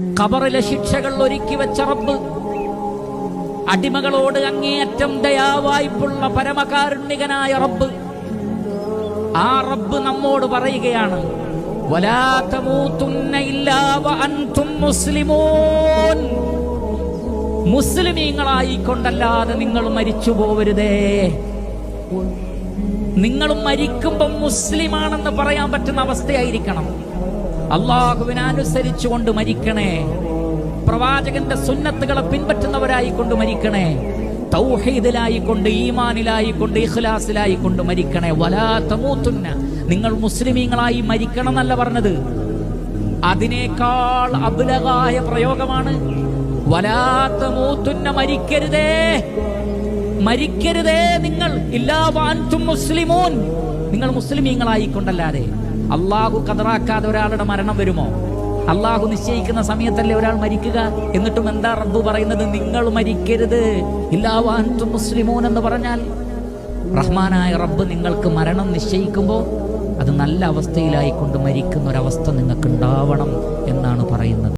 ഖബറിലെ ശിക്ഷകൾ ഒരുക്കി വെച്ച റബ്ബ്. അടിമകളോട് അങ്ങേയറ്റം ദയാവായ്പുള്ള പരമകാരുണ്യകനായ റബ്ബ്. ആ റബ്ബ് നമ്മോട് പറയുകയാണ് മുസ്ലിമീങ്ങളായിക്കൊണ്ടല്ലാതെ നിങ്ങൾ മരിച്ചു പോവരുതേ. നിങ്ങൾ മരിക്കുമ്പം മുസ്ലിമാണെന്ന് പറയാൻ പറ്റുന്ന അവസ്ഥയായിരിക്കണം. അള്ളാഹുവിനെ അനുസരിച്ചുകൊണ്ട് മരിക്കണേ. പ്രവാചകന്റെ സുന്നത്തുകളെ പിൻപറ്റുന്നവരായിക്കൊണ്ട് മരിക്കണേ. തൗഹീദിലായിക്കൊണ്ട് ഈമാനിലായിക്കൊണ്ട് ഇഖ്ലാസിലായിക്കൊണ്ട് മരിക്കണേ. വലാ തമൂത്തുന്ന നിങ്ങൾ മുസ്ലിമീങ്ങളായി മരിക്കണം എന്നല്ല പറഞ്ഞത്. അതിനേക്കാൾ അബുലകായ പ്രയോഗമാണ്. വലാ തമൂത്തുന്ന മരിക്കരുതേ. മരിക്കരുതേ നിങ്ങൾ. ഇല്ലാ വാൻതും മുസ്ലിമൂൻ. നിങ്ങൾ മുസ്ലിമീങ്ങളായിക്കൊണ്ടല്ലാതെ. അള്ളാഹു കതറാക്കാതെ ഒരാളുടെ മരണം വരുമോ? അള്ളാഹു നിശ്ചയിക്കുന്ന സമയത്തല്ലേ ഒരാൾ മരിക്കുക? എന്നിട്ടും എന്താ റബ്ബ് പറയുന്നത്? നിങ്ങൾ മരിക്കരുത്. ഇല്ലാ വാൻതും മുസ്ലിമൂൻ എന്ന് പറഞ്ഞാൽ റഹ്മാനായ റബ്ബ് നിങ്ങൾക്ക് മരണം നിശ്ചയിക്കുമ്പോൾ അത് നല്ല അവസ്ഥയിലായിക്കൊണ്ട് മരിക്കുന്ന ഒരവസ്ഥ നിങ്ങൾക്ക് ഉണ്ടാവണം എന്നാണ് പറയുന്നത്.